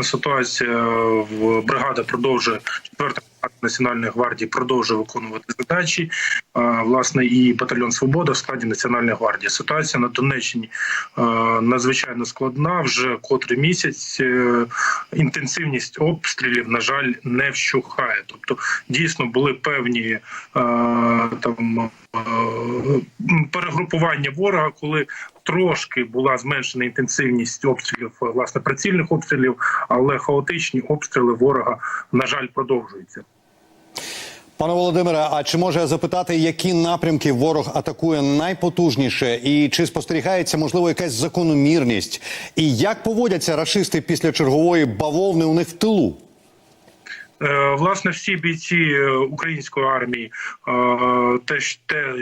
ситуація в бригада продовжує четверта національної гвардії продовжує виконувати задачі. Власне, і батальйон Свобода в складі Національної гвардії. Ситуація на Донеччині е, надзвичайно складна. Вже котрий місяць е, інтенсивність обстрілів, на жаль, не вщухає. Тобто, дійсно були певні е, там е, перегрупування ворога, коли трошки була зменшена інтенсивність обстрілів, е, власне, прицільних обстрілів, але хаотичні обстріли ворога, на жаль, продовжуються. Пане Володимире, а чи може я запитати, які напрямки ворог атакує найпотужніше, і чи спостерігається можливо якась закономірність? І як поводяться рашисти після чергової бавовни у них в тилу? Е, Власне, всі бійці е, української армії, теж те,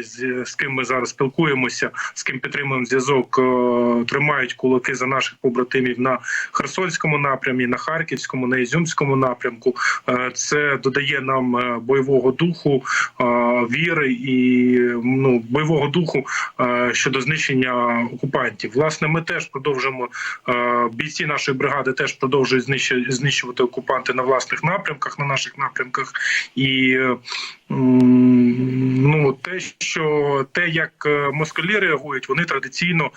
з, ким ми зараз спілкуємося, з ким підтримуємо зв'язок, е, тримають кулаки за наших побратимів на Херсонському напрямі, на Харківському, на Ізюмському напрямку. Це додає нам бойового духу, віри і ну бойового духу щодо знищення окупантів. Власне, ми теж продовжуємо е, бійці нашої бригади теж продовжують знищу- знищувати окупанти на власних напрямках, на наших напрямках. І ну те, що те, як е, москалі реагують, вони традиційно е,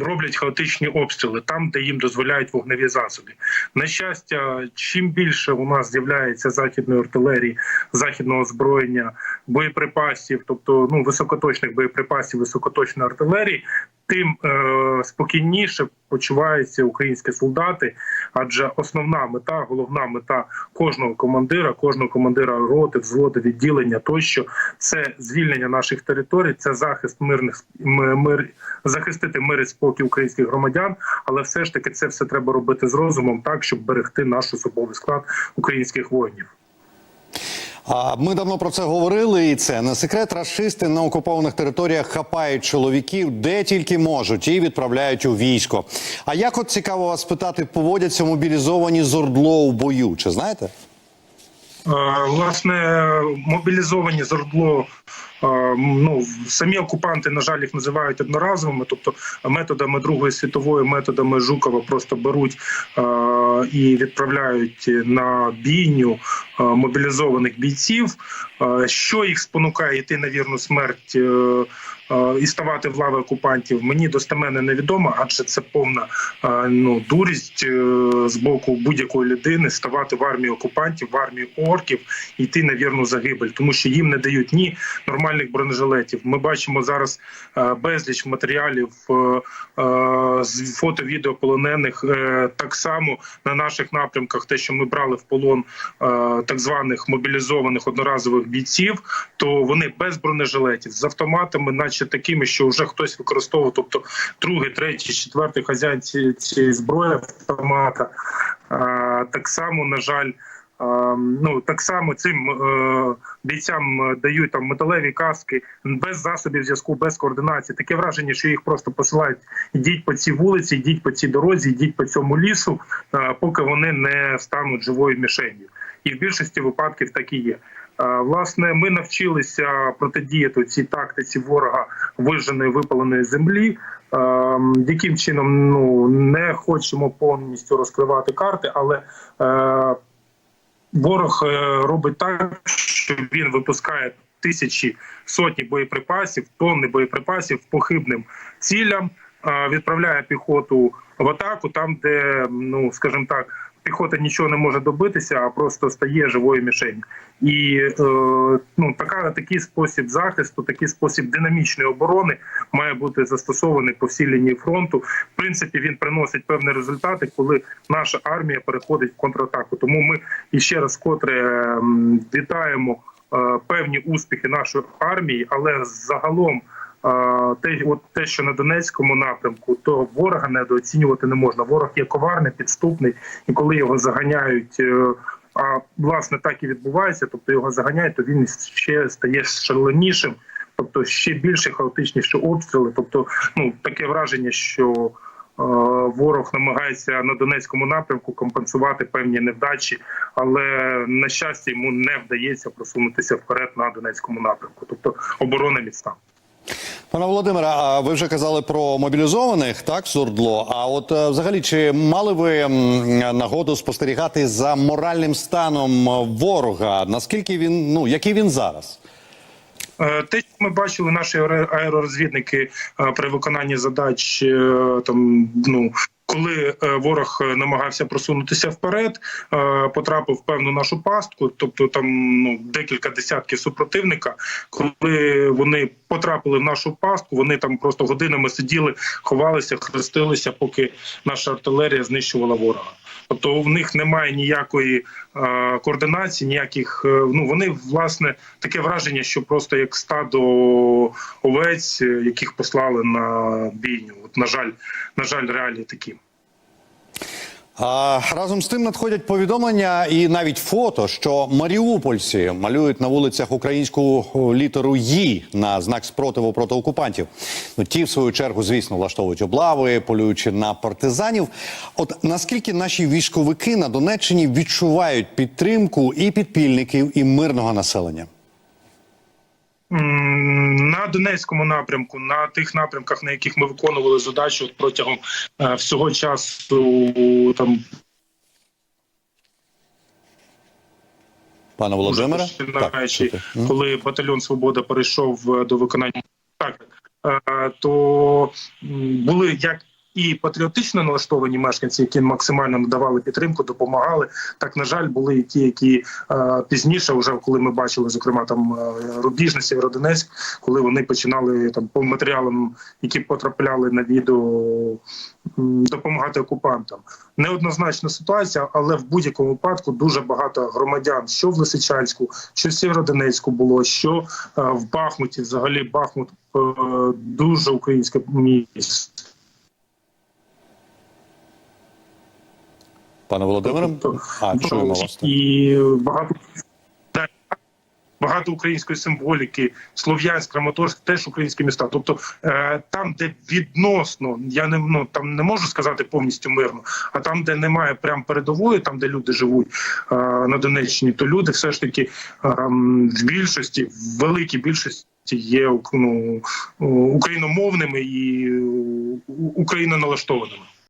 роблять хаотичні обстріли там, де їм дозволяють вогневі засоби. На щастя, чим більше у нас з'являється західної артилерії, західного озброєння, боєприпасів, тобто ну високоточних боєприпасів, високоточної артилерії, тим е, спокійніше почуваються українські солдати, адже основна мета, головна мета кожного командира, кожного командира роти, взводу, відділення тощо це звільнення наших територій, це захист мирних мир, захистити мир і спокій українських громадян. Але все ж таки це все треба робити з розумом, так щоб берегти наш особовий склад українських воїнів. Ми давно про це говорили, і це не секрет. Рашисти на окупованих територіях хапають чоловіків де тільки можуть і відправляють у військо. А як от цікаво вас питати, поводяться мобілізовані з ордло у бою? Чи знаєте? Е, Власне, мобілізовані з ОРДЛО, е, ну самі окупанти, на жаль, їх називають одноразовими, тобто методами Другої світової, методами Жукова просто беруть е, і відправляють на бійню мобілізованих бійців. Що їх спонукає йти на вірну смерть? Е, І ставати в лави окупантів мені достеменно невідомо, адже це повна е, ну дурість е, з боку будь-якої людини ставати в армію окупантів, в армію орків і йти на вірну загибель, тому що їм не дають ні нормальних бронежилетів. Ми бачимо зараз безліч матеріалів з фото відео полонених так само на наших напрямках. Те, що ми брали в полон так званих мобілізованих одноразових бійців, то вони без бронежилетів з автоматами, наче такими, що вже хтось використовував, тобто другий, третій, четвертий хазяїн цієї зброї автомата. Так само, на жаль. Ну так само цим е, бійцям дають там металеві каски без засобів зв'язку, без координації. Таке враження, що їх просто посилають. Ідіть по цій вулиці, йдіть по цій дорозі, йдіть по цьому лісу, е, поки вони не стануть живою мішенью. І в більшості випадків так і є. Е, Власне, ми навчилися протидіяти цій тактиці ворога виженої випаленої землі. Е, Яким чином ну не хочемо повністю розкривати карти, але е, ворог е, робить так, що він випускає тисячі сотні боєприпасів, тонни боєприпасів по хибним цілям, відправляє піхоту в атаку, там, де ну скажімо так. Піхота нічого не може добитися, а просто стає живою мішенью. І е, ну така такий спосіб захисту, такий спосіб динамічної оборони має бути застосований по всій лінії фронту. В принципі, він приносить певні результати, коли наша армія переходить в контратаку. Тому ми іще раз котре ем, вітаємо е, певні успіхи нашої армії, але загалом. Те, от те, що на Донецькому напрямку, то ворога недооцінювати не можна. Ворог є коварний, підступний, і коли його заганяють, е, а власне так і відбувається. Тобто його заганяють, то він ще стає шаленішим, тобто ще більше хаотичніші обстріли. Тобто, ну таке враження, що е, ворог намагається на Донецькому напрямку компенсувати певні невдачі, але на щастя йому не вдається просунутися вперед на Донецькому напрямку. Тобто оборона міцна. Пане Володимире, а ви вже казали про мобілізованих, так, з ОРДЛО. А от е, взагалі, чи мали ви нагоду спостерігати за моральним станом ворога? Наскільки він, ну який він зараз? Е, Те, що ми бачили, наші аеро- аеророзвідники е, при виконанні задач там ну. Коли е, ворог е, намагався просунутися вперед, е, потрапив в певну нашу пастку, тобто там ну декілька десятків супротивника. Коли вони потрапили в нашу пастку, вони там просто годинами сиділи, ховалися, хрестилися, поки наша артилерія знищувала ворога. Тобто в них немає ніякої е, координації, ніяких. е, ну вони власне таке враження, що просто як стадо овець, е, яких послали на бійню. От на жаль, на жаль, реалії такі. Разом з тим надходять повідомлення і навіть фото, що маріупольці малюють на вулицях українську літеру «Ї» на знак спротиву проти окупантів. Ну ті, в свою чергу, звісно, влаштовують облави, полюючи на партизанів. От наскільки наші військовики на Донеччині відчувають підтримку і підпільників, і мирного населення? На Донецькому напрямку, на тих напрямках, на яких ми виконували задачу протягом е, всього часу, там Пане Володимире, коли батальйон Свобода перейшов е, до виконання. Так, е, то були як і патріотично налаштовані мешканці, які максимально надавали підтримку, допомагали. Так на жаль, були і ті, які е, пізніше, вже коли ми бачили, зокрема там е, Рубіж, Сєвєродонецьк, коли вони починали там по матеріалам, які потрапляли на відео, допомагати окупантам. Неоднозначна ситуація, але в будь-якому випадку дуже багато громадян, що в Лисичанську, що в Сєвєродонецьку було, що е, в Бахмуті, взагалі Бахмут е, дуже українське місце. Пане Володимире, Тобто, а чуємо вас. і багато. Багато української символіки, Слов'янськ, Краматорськ теж українські міста. Тобто е, там, де відносно, я не ну там не можу сказати повністю мирно, а там, де немає прям передової, там де люди живуть е, на Донеччині, то люди все ж таки е, в більшості, в великій більшості є ну, україномовними і е, україноналаштованими.